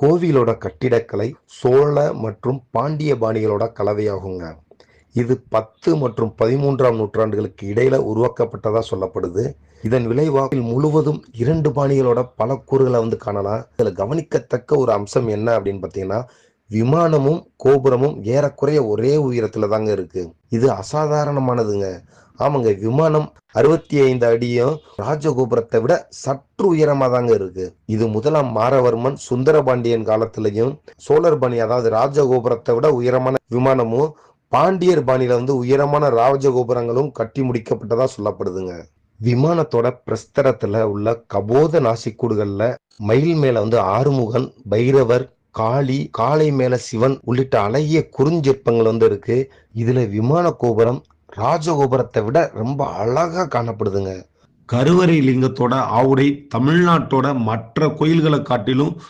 கோவிலோட கட்டிடக்கலை சோழ மற்றும் பாண்டிய பாணிகளோட கலவையாகுங்க. இது பத்து மற்றும் பதிமூன்றாம் நூற்றாண்டுகளுக்கு இடையில உருவாக்கப்பட்டதா சொல்லப்படுது. இதன் விளைவாக முழுவதும் இரண்டு பாணிகளோட பல கூறுகளை வந்து காணலாம். இதுல கவனிக்கத்தக்க ஒரு அம்சம் என்ன அப்படின்னு பார்த்தீங்கன்னா விமானமும் கோபுரமும் ஏறக்குறைய ஒரே உயரத்துல தாங்க இருக்கு. இது அசாதாரணமானதுங்க. ஆமாங்க விமானம் அறுபத்தி ஐந்து அடியும் ராஜகோபுரத்தை விட சற்று உயரமா தாங்க இருக்கு. இது முதலாம் மாரவர்மன் சுந்தரபாண்டியன் காலத்திலையும் சோழர் பாணி அதாவது ராஜகோபுரத்தை விட உயரமான விமானமும் பாண்டியர் பாணியில வந்து உயரமான ராஜகோபுரங்களும் கட்டி முடிக்கப்பட்டதா சொல்லப்படுதுங்க. விமானத்தோட பிரஸ்தரத்துல உள்ள கபோத நாசிக்கூடுகள்ல மயில் மேல வந்து ஆறுமுகன் பைரவர் காளி காளை மேல சிவன் உள்ளிட்ட அழகிய குறுஞ்சிற்பங்கள் வந்து இருக்கு. இதுல விமான கோபுரம் ராஜகோபுரத்தை விட ரொம்ப அழகா காணப்படுதுங்க. கருவறை லிங்கத்தோட ஆவுடை தமிழ்நாட்டோட மற்ற கோயில்களை காட்டிலும்